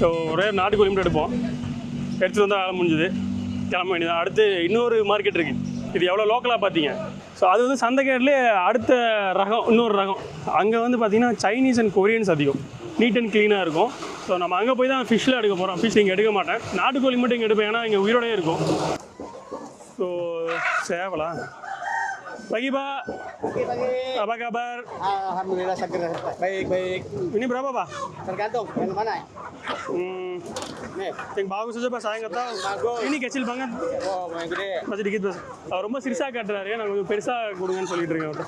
So ஒரே நாட்டுக்கோழி மட்டும் எடுப்போம். எடுத்துகிட்டு வந்தால் வேலை முடிஞ்சுது. கிளம்ப வேண்டியது அடுத்து இன்னொரு மார்க்கெட் இருக்குது இது எவ்வளோ லோக்கலாக பார்த்தீங்க ஸோ அது வந்து சந்தைக்கேட்லேயே அடுத்த ரகம் இன்னொரு ரகம். அங்கே வந்து பார்த்திங்கன்னா சைனீஸ் அண்ட் கொரியன்ஸ் அதிகம். நீட் அண்ட் க்ளீனாக இருக்கும். ஸோ நம்ம அங்கே போய் தான் ஃபிஷ்ஷில் எடுக்க போகிறோம் ஃபிஷ் இங்கே எடுக்க மாட்டேன். நாட்டுக்கோழி மட்டும் இங்கே எடுப்பேன். ஏன்னா இங்கே உயிரோடய இருக்கும். ஸோ சேவலா? Pagi Pak. Pagi pagi. Apa kabar? Alhamdulillah seger. Baik baik. Ini berapa Pak? Tergantung yang mana. Ya? Hmm. Nih. Yang bagus aja Pak saya nggak tahu. Bagus. Ini kecil banget. Oh yang gede. Masih dikit Mas. Oh, rumah sirsa kadar ya, nanggung persa gunungan solider. Gitu.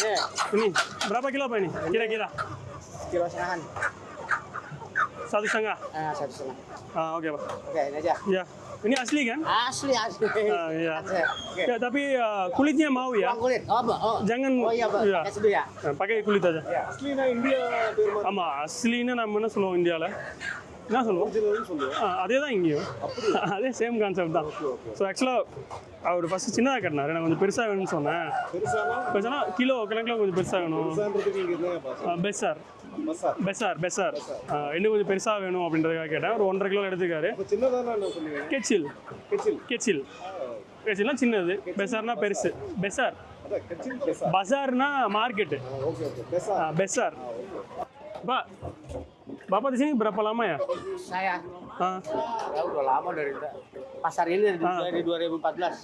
Ini. Ini berapa kilo Pak ini? Kira-kira? Kilo. Satu setengah. Ah satu setengah. Ah oke okay, Pak. Oke okay, ini aja. Iya. Ini asli kan? Asli asli. Uh, iya. Asli. Okay. Ya, tapi uh, kulitnya mau ya? Bang kulit. Oh, oh. Jangan. Oh iya, Pak. Iya. Ya. Kasih ya. Pakai kulit aja. Ya. Asli na India. Ama asli na namanya slow India lah. என்ன சொல்லுவோம் அதே தான் இங்கேயும். அதே same concept தான். So ஆக்சுவலாக அவர் first சின்னதாக கட்டினார். எனக்கு கொஞ்சம் பெருசாக வேணும்னு சொன்னேன். பெருசானா? கிலோ கணக்கில் கொஞ்சம் பெருசாக வேணும். பெஸ்ஸார் பெஸ்ஸார் பெஸ்ஸார் இன்னும் கொஞ்சம் பெருசாக வேணும் அப்படின்றதுக்காக கேட்டேன். ஒரு ஒன்றரை கிலோ எடுத்துக்காரு. கெச்சில். கெச்சில். கெச்சில்னா சின்னது. பெசார்னா பெருசு. பெசார். பஜார்னா மார்க்கெட்டு பெசார். பா Bapak di sini berapa lama ya? Saya Ah, ya udah lama dari pasar ini dari, Ah. dari 2014.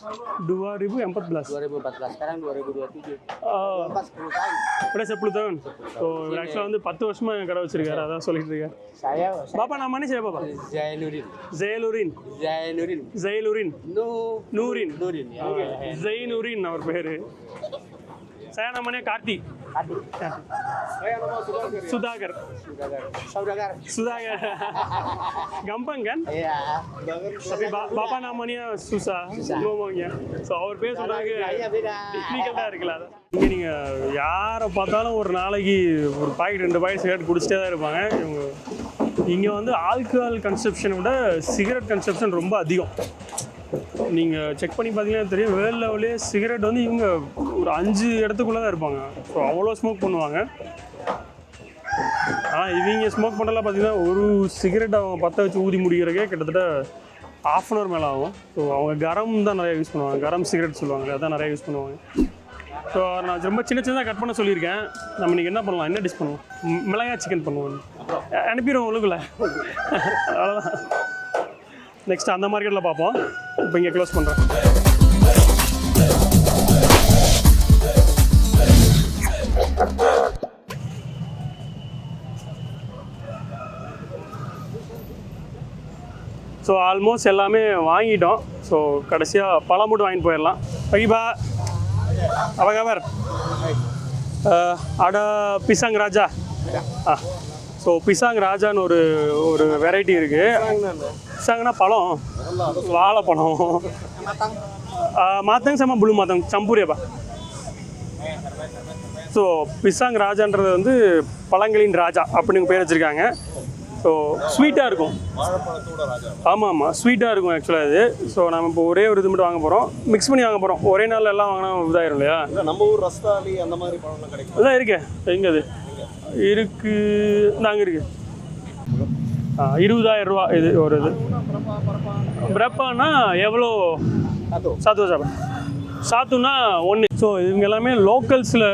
2014. 2014. Sekarang 2027. Oh, 4 10 tahun. udah 10 tahun. So இவர் ஆக்சுவலாக வந்து பத்து வருஷமா என் கடை வச்சிருக்காரு அதான் சொல்லிட்டு இருக்காரு Saya, saya பாப்பா namanya siapa pak? Zainuddin. ஜெயலுரின் Zainuddin. ஜெயலுரின் Nu Noorin Nurin ya. ஜெயினுரின் அவர் பேரு saya namanya Karti Iya. tapi ba- bapak namanya susah ngomongnya so அவர் பேர் beda. டெக்னிக்கலாக இருக்குல்ல இங்கே நீங்கள் யாரை பார்த்தாலும் ஒரு நாளைக்கு ஒரு பாக்கெட் ரெண்டு பாக்கெட் சிகரெட் குடிச்சிட்டே தான் இருப்பாங்க. இவங்க இங்கே வந்து ஆல்கஹால் கன்சப்ஷனை விட சிகரெட் கன்சப்ஷன் ரொம்ப அதிகம். நீங்கள் செக் பண்ணி பார்த்தீங்கன்னா தெரியும் வேர்ல்ட் லெவலே சிகரெட் வந்து இவங்க ஒரு அஞ்சு இடத்துக்குள்ளே தான் இருப்பாங்க. ஸோ அவ்வளோ ஸ்மோக் பண்ணுவாங்க. ஆனால் இவங்க ஸ்மோக் பண்ணலாம் பார்த்தீங்கன்னா ஒரு சிகரெட் அவங்க பற்ற வச்சு ஊதி முடிக்கிறக்கே கிட்டத்தட்ட ஆஃப் அன் ஹவர் மேலே ஆகும். ஸோ அவங்க கரம் தான் நிறையா யூஸ் பண்ணுவாங்க. கரம் சிகரெட் சொல்லுவாங்க அதான் நிறையா யூஸ் பண்ணுவாங்க. ஸோ நான் ரொம்ப சின்ன சின்னதாக கட் பண்ண சொல்லியிருக்கேன். நம்ம இன்றைக்கி என்ன பண்ணலாம்? என்ன டிஷ் பண்ணுவோம்? மிளகாய் சிக்கன் பண்ணுவோம். அனுப்பிடுவோம் உங்களுக்குள்ள. அவ்வளோதான் நெக்ஸ்ட் அந்த மார்க்கெட்டில் பார்ப்போம் இப்போ இங்கே க்ளோஸ் பண்ணுறேன் ஸோ ஆல்மோஸ்ட் எல்லாமே வாங்கிட்டோம் ஸோ கடைசியாக பழம் மட்டும் வாங்கிட்டு போயிடலாம் kabar? Eh, ada pisang raja. Ah. So பிசாங் ராஜான்னு ஒரு ஒரு வெரைட்டி இருக்கு. பிசாங்னா பழம். வாழைப்பழம். மாத்தங் belum matang campur ya pak so பிசாங் ராஜான்றது வந்து பழங்களின் ராஜா அப்படின்னு பேர் வச்சுருக்காங்க. ஸோ ஸ்வீட்டாக இருக்கும். ஆமாம் ஆமாம் ஸ்வீட்டாக இருக்கும் ஆக்சுவலாக இது. ஸோ நம்ம இப்போ ஒரே ஒரு இது மட்டும் வாங்க போகிறோம் மிக்ஸ் பண்ணி வாங்க போகிறோம் ஒரே நாள் எல்லாம் வாங்கினா இதாயிரும் இல்லையா? இல்ல நம்ம ஊர் ரஸ்தாலி அந்த மாதிரி பழம்லாம் கிடைக்கும். அதான் இருக்கே. எங்க அது? இருக்கு நாங்கள் இருக்கு. இருபதாயிரம் ரூபா இது ஒரு இது. பிரப்பானா எவ்வளோ? சாத்து சாப்பிட. சாத்துனா ஒன்று ஸோ இவங்க எல்லாமே லோக்கல்ஸில்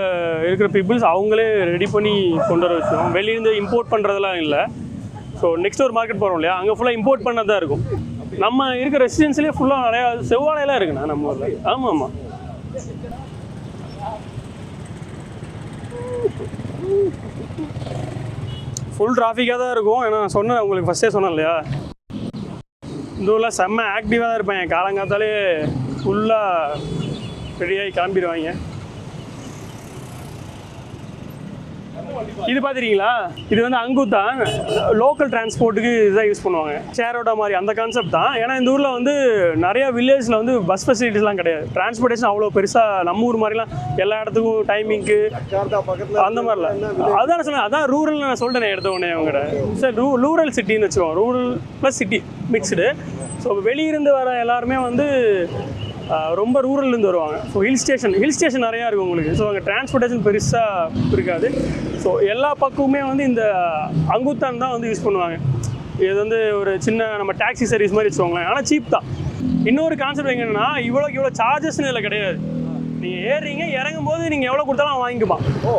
இருக்கிற பீப்புள்ஸ் அவங்களே ரெடி பண்ணி கொண்டு வர வச்சோம் வெளியிருந்து இம்போர்ட் பண்ணுறதெல்லாம் இல்லை. ஸோ நெக்ஸ்ட் ஒரு மார்க்கெட் போகிறோம் இல்லையா? அங்கே ஃபுல்லாக இம்போர்ட் பண்ண தான் இருக்கும். நம்ம இருக்கிற ரெசிடென்ஸ்லேயே ஃபுல்லாக நிறையா செவ்வாழையெல்லாம் இருக்குண்ணா நம்ம ஊரில் ஆமாம் ஆமாம். ஃபுல் டிராஃபிக்காக தான் இருக்கும். ஏன்னா சொன்னேன் உங்களுக்கு ஃபஸ்ட்டே சொன்னேன் இல்லையா இந்த ஊரில் செம்ம ஆக்டிவாக தான் இருப்பேன் காலங்காத்தாலே ஃபுல்லாக ரெடியாகி கிளம்பிடுவாங்க. இது பார்த்துருக்கீங்களா? இது வந்து அங்குத்தான் லோக்கல் டிரான்ஸ்போர்ட்டுக்கு இதுதான் யூஸ் பண்ணுவாங்க. ஷேரோட மாதிரி அந்த கான்செப்ட் தான். ஏன்னா இந்த ஊரில் வந்து நிறைய வில்லேஜில் வந்து பஸ் ஃபெசிலிட்டிஸ்லாம் கிடையாது. டிரான்ஸ்போர்ட்டேஷன் அவ்வளோ பெருசாக நம்ம ஊர் மாதிரிலாம் எல்லா இடத்துக்கும் டைமிங்க்கு அந்த மாதிரிலாம். அதான் சொன்னேன். அதான் ரூரல் நான் சொல்லிட்டேன் எடுத்த உடனே அவங்ககிட்ட. சார் ரூ ரூரல் சிட்டின்னு வச்சுக்கோங்க. Rural plus city mixed so வெளியிருந்து வர எல்லாருமே வந்து ரொம்ப ரூரல்லேருந்து வருவாங்க. So hill station hill station நிறையா இருக்கும் உங்களுக்கு. ஸோ அங்கே டிரான்ஸ்போர்ட்டேஷன் பெருசாக இருக்காது. ஸோ எல்லா பக்கமுமே வந்து இந்த அங்குத்தான் தான் வந்து யூஸ் பண்ணுவாங்க. இது வந்து ஒரு சின்ன நம்ம டாக்ஸி சர்வீஸ் மாதிரி வச்சுக்கோங்களேன். ஆனால் சீப் தான். இன்னொரு கான்செப்ட் என்னன்னா இவ்வளோக்கு இவ்வளோ சார்ஜஸ்னு இதில் கிடையாது. நீங்கள் ஏறுறீங்க இறங்கும் போது நீங்கள் எவ்வளோ கொடுத்தாலும் அவன் வாங்கிக்குப்பான் ஓ.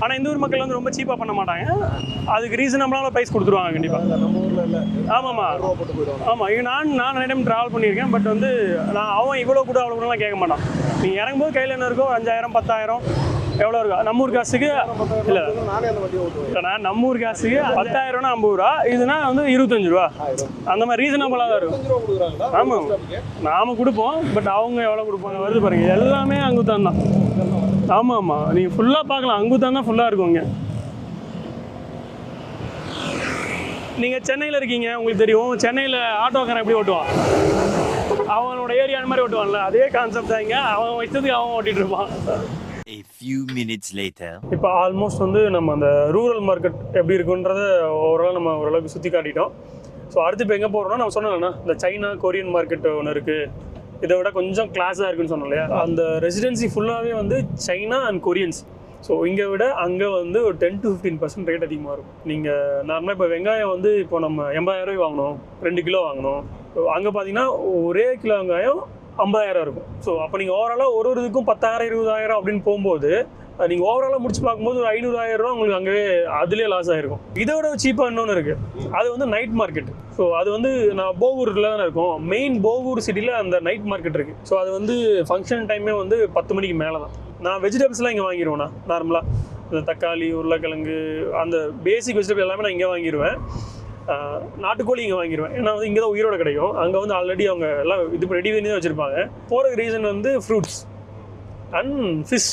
ஆனால் இந்த ஊர் மக்கள் வந்து ரொம்ப சீப்பாக பண்ண மாட்டாங்க. அதுக்கு ரீசனபிளான ப்ரைஸ் கொடுத்துருவாங்க கண்டிப்பாக ஆமாம்மா. ஆமாம் இது நான் நான் நிறைய டைம் ட்ராவல் பண்ணியிருக்கேன் பட் வந்து நான் அவன் இவ்வளோ கூட அவ்வளோ கூடலாம் கேட்க மாட்டான். நீங்கள் இறங்கும்போது கையில் என்ன இருக்கோ அஞ்சாயிரம் பத்தாயிரம் எவ்வளோ இருக்கும் நம்ம ஊர் காசுக்கு இல்லை. இல்லைண்ணா நம்ம ஊர் காசுக்கு பத்தாயிரம்னா ஐம்பது ரூபா. இதுனா வந்து இருபத்தஞ்சு ரூபா. அந்த மாதிரி ரீசனபிளாக தான் இருக்கும். ஆமாம் நாம கொடுப்போம் பட் அவங்க எவ்வளோ கொடுப்பாங்க வருது பாருங்க. எல்லாமே அங்குத்தான் தான். ஆமாம் ஆமாம் நீங்கள் ஃபுல்லாக பார்க்கலாம். அங்குத்தான் தான் ஃபுல்லாக இருக்கும் இங்கே. நீங்கள் சென்னையில் இருக்கீங்க உங்களுக்கு தெரியும். சென்னையில் ஆட்டோக்காரன் எப்படி ஓட்டுவான்? அவனோட ஏரியா மாதிரி ஓட்டுவான்ல. அதே கான்செப்ட் தான் இங்கே. அவன் வச்சதுக்கு அவன் ஓட்டிகிட்டு இருப்பான். A few minutes later. இப்போ ஆல்மோஸ்ட் வந்து நம்ம அந்த ரூரல் மார்க்கெட் எப்படி இருக்குன்றத ஓவரால் நம்ம ஓரளவுக்கு சுற்றி காட்டிட்டோம். ஸோ அடுத்து இப்போ எங்கே போகிறோம்னா நம்ம சொன்னோம்னா இந்த சைனா கொரியன் மார்க்கெட் ஒன்று இருக்குது இதை விட கொஞ்சம் கிளாஸாக இருக்குன்னு சொன்னோம் இல்லையா? அந்த ரெசிடென்சி ஃபுல்லாகவே வந்து சைனா அண்ட் கொரியன்ஸ் ஸோ இங்கே விட அங்கே வந்து ஒரு ten to fifteen percent rate அதிகமாக இருக்கும். நீங்கள் நார்மலாக இப்போ வெங்காயம் வந்து இப்போ நம்ம எண்பதாயிரம் ரூபாய் வாங்கணும் ரெண்டு கிலோ வாங்கணும். அங்கே பார்த்தீங்கன்னா ஒரே கிலோ வெங்காயம் ஐம்பதாயிரம் இருக்கும். ஸோ அப்போ நீங்கள் ஓவராலாக ஒரு ஒரு இதுக்கும் பத்தாயிரம் இருபதாயிரம் அப்படின்னு போகும்போது நீங்கள் ஓவராலாக முடிச்சு பார்க்கும்போது ஒரு ஐநூறாயிரம் ரூபா உங்களுக்கு அங்கேயே அதுலேயே லாஸ் ஆயிருக்கும். இதை விட சீப்பாக இன்னொன்று இருக்குது அது வந்து நைட் மார்க்கெட் ஸோ அது வந்து நான் போகூரில் தானே இருக்கும். மெயின் போகூர் சிட்டியில் அந்த நைட் மார்க்கெட் இருக்குது ஸோ அது வந்து ஃபங்க்ஷன் டைமே வந்து பத்து மணிக்கு மேலே தான். நான் வெஜிடபிள்ஸ்லாம் இங்கே வாங்கிடுவேண்ணா நார்மலாக இந்த தக்காளி உருளைக்கிழங்கு அந்த பேசிக் வெஜிடபிள் எல்லாமே நான் இங்கே வாங்கிடுவேன் நாட்டுக்கோழி இங்கே வாங்கிடுவேன் ஏன்னா வந்து இங்கே தான் உயிரோட கிடைக்கும். அங்கே வந்து ஆல்ரெடி அவங்க எல்லாம் இது ரெடி பண்ணி தான் வச்சுருப்பாங்க. போகிறதுக்கு ரீசன் வந்து ஃப்ரூட்ஸ் அண்ட் ஃபிஷ்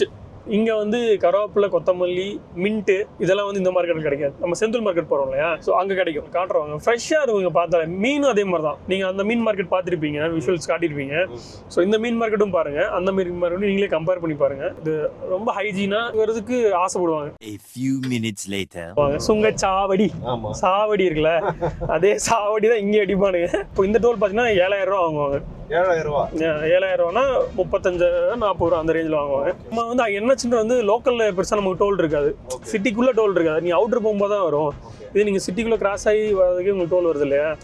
இங்கே வந்து கருவேப்பிலை கொத்தமல்லி மின்ட்டு இதெல்லாம் வந்து இந்த மார்க்கெட்டில் கிடைக்காது. நம்ம செந்தில் மார்க்கெட் போகிறோம் இல்லையா? ஸோ அங்கே கிடைக்கும். காட்டுறவங்க ஃப்ரெஷ்ஷாக இருக்கும் இங்கே பார்த்தாலே மீனும் அதே மாதிரி தான் நீங்கள் அந்த மீன் மார்க்கெட் பார்த்துருப்பீங்க விஷுவல்ஸ் காட்டியிருப்பீங்க. ஸோ இந்த மீன் மார்க்கெட்டும் பாருங்கள் அந்த மீன் மார்க்கெட்டும் நீங்களே கம்பேர் பண்ணி பாருங்கள் இது ரொம்ப ஹைஜீனாக வரதுக்கு ஆசைப்படுவாங்க. A few minutes later. வாங்க சுங்க சாவடி. ஆமா. சாவடி இருக்குல்ல? அதே சாவடி தான் இங்கே அடிப்பானுங்க. இப்போ இந்த டோல் பார்த்தீங்கன்னா ஏழாயிரம் ரூபா வாங்குவாங்க. ஏழாயிரம் ரூபா. ஏ- ஏழாயிரம் ரூபானா முப்பத்தஞ்சாயிரம் நாற்பது ரூபா அந்த ரேஞ்சில் வாங்குவாங்க. நம்ம வந்து என்ஹெச்ன்ற வந்து லோக்கலில் பெருசாக நமக்கு டோல் இருக்காது. சிட்டிக்குள்ளே டோல் இருக்காது. நீ அவுட்டர் போகும்போது தான் வரும். இது நீங்கள் சிட்டிக்குள்ளே கிராஸ் ஆகி வரதுக்கு உங்களுக்கு டோல் வருது இல்லையா?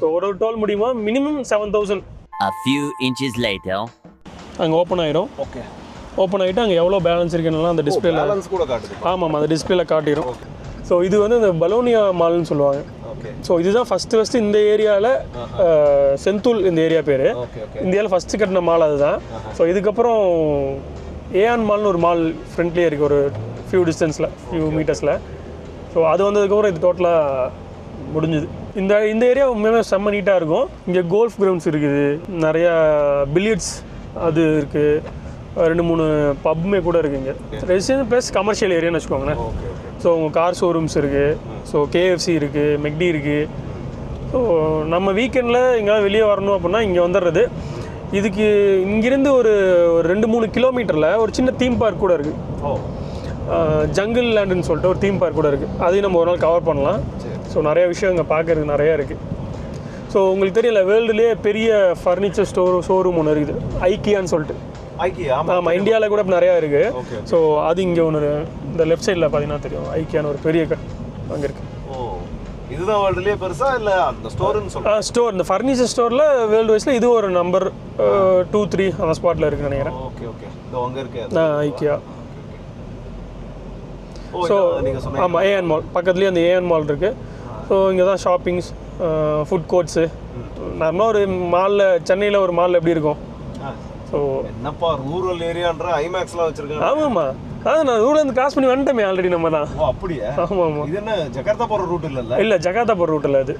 ஸோ ஒரு ஒரு டோல் முடியுமா? Minimum seven thousand A few inches later. அங்கே ஓப்பன் ஆயிரும். ஓகே ஓப்பன் ஆகிட்டு அங்கே எவ்வளோ பேலன்ஸ் இருக்குன்னு அந்த டிஸ்பிளேல பேலன்ஸ் கூட காட்டுது. ஆமாம் அந்த டிஸ்பிளேல காட்டிடும் ஸோ இது வந்து இந்த பலோனியா மால்னு சொல்லுவாங்க. ஸோ இதுதான் ஃபஸ்ட்டு ஃபஸ்ட்டு இந்த ஏரியாவில் செந்தூல் இந்த ஏரியா பேர். இந்தியாவில் ஃபஸ்ட்டு கட்டின மால் அதுதான். ஸோ இதுக்கப்புறம் ஏஆன் மால்னு ஒரு மால் ஃப்ரண்ட்லேயே இருக்குது ஒரு ஃபியூ டிஸ்டன்ஸில் ஃபியூ மீட்டர்ஸில் ஸோ அது வந்ததுக்கப்புறம் இது டோட்டலாக முடிஞ்சுது. இந்த இந்த ஏரியா உண்மையுமே செம்ம நீட்டாக இருக்கும். இங்கே கோல்ஃப் கிரவுண்ட்ஸ் இருக்குது. நிறையா பில்லியட்ஸ் அது இருக்குது ரெண்டு மூணு பப்புமே கூட இருக்குங்க ரெசிடென்ட் ப்ளஸ் கமர்ஷியல் ஏரியான்னு வச்சுக்கோங்களேன். ஸோ உங்கள் கார் ஷோரூம்ஸ் இருக்குது ஸோ கேஎஃப்சி இருக்குது மெக்டி இருக்குது ஸோ நம்ம வீக்கெண்டில் எங்கேயாவது வெளியே வரணும் அப்படின்னா இங்கே வந்துடுறது இதுக்கு இங்கிருந்து ஒரு ஒரு ரெண்டு மூணு கிலோமீட்டரில் ஒரு சின்ன தீம் பார்க் கூட இருக்குது ஜங்கிள் லேண்டுன்னு சொல்லிட்டு ஒரு தீம் பார்க் கூட இருக்குது அதையும் நம்ம ஒரு நாள் கவர் பண்ணலாம். ஸோ நிறைய விஷயம் இங்கே பார்க்கறதுக்கு நிறையா இருக்குது ஸோ உங்களுக்கு தெரியல வேர்ல்டுலேயே பெரிய ஃபர்னிச்சர் ஸ்டோர் ஷோரூம் ஒன்று இருக்குது. ஐக்கியான்னு சொல்லிட்டு. ஐக்கியா? ஆமா ஆமாம் இந்தியாவில் கூட இப்ப நிறையா இருக்குது ஸோ அது இங்கே ஒன்று இந்த லெஃப்ட் சைடில் பார்த்தீங்கன்னா தெரியும். ஐக்கியான்னு ஒரு பெரிய அங்கே இருக்குது இதுதான் வேர்ல்டுலயே பெருசா இல்ல அந்த ஸ்டோர்னு சொல்றேன் ஸ்டோர் இந்த ஃபர்னிச்சர் ஸ்டோரில் வேர்ல்டு வைஸில் இது ஒரு நம்பர் டூ த்ரீ அந்த ஸ்பாட்டில் இருக்குன்னு நினைக்கிறேன். Okay okay. இதோ அங்க இருக்கு ஐக்கியா. ஸோ ஆமாம் ஏஎன் மால் பக்கத்துலேயே அந்த ஏஎன் மால் இருக்குது ஸோ இங்கே தான் ஷாப்பிங்ஸ் ஃபுட் கோர்ட்ஸு நார்மலாக ஒரு மாலில் சென்னையில் ஒரு மாலில் எப்படி இருக்கும்? ஸோ என்னப்பா ரூரல் ஏரியான்ற ஐமேக்ஸ்லாம் வச்சிருக்காங்க. ஆமாம்மா. அதான் நான் ரூலேருந்து கிராஸ் பண்ணி வந்துட்டோமே ஆல்ரெடி நம்ம தான் ஓ அப்படியே? ஆமாம் ஆமாம் இது என்ன ஜகார்த்தா போற ரூட் இல்லல்ல? இல்லை ஜகாத்தா போகிற ரூட்டில் அது.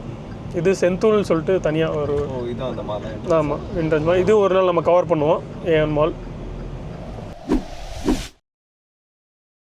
இது செந்தூல் சொல்லிட்டு தனியாக ஒரு ஓ இதான் அந்த மாதிரி ஆமாம் இன்ட்ரெஸ்ட் மாதிரி இது ஒரு நாள் நம்ம கவர் பண்ணுவோம் ஏஎன் மால்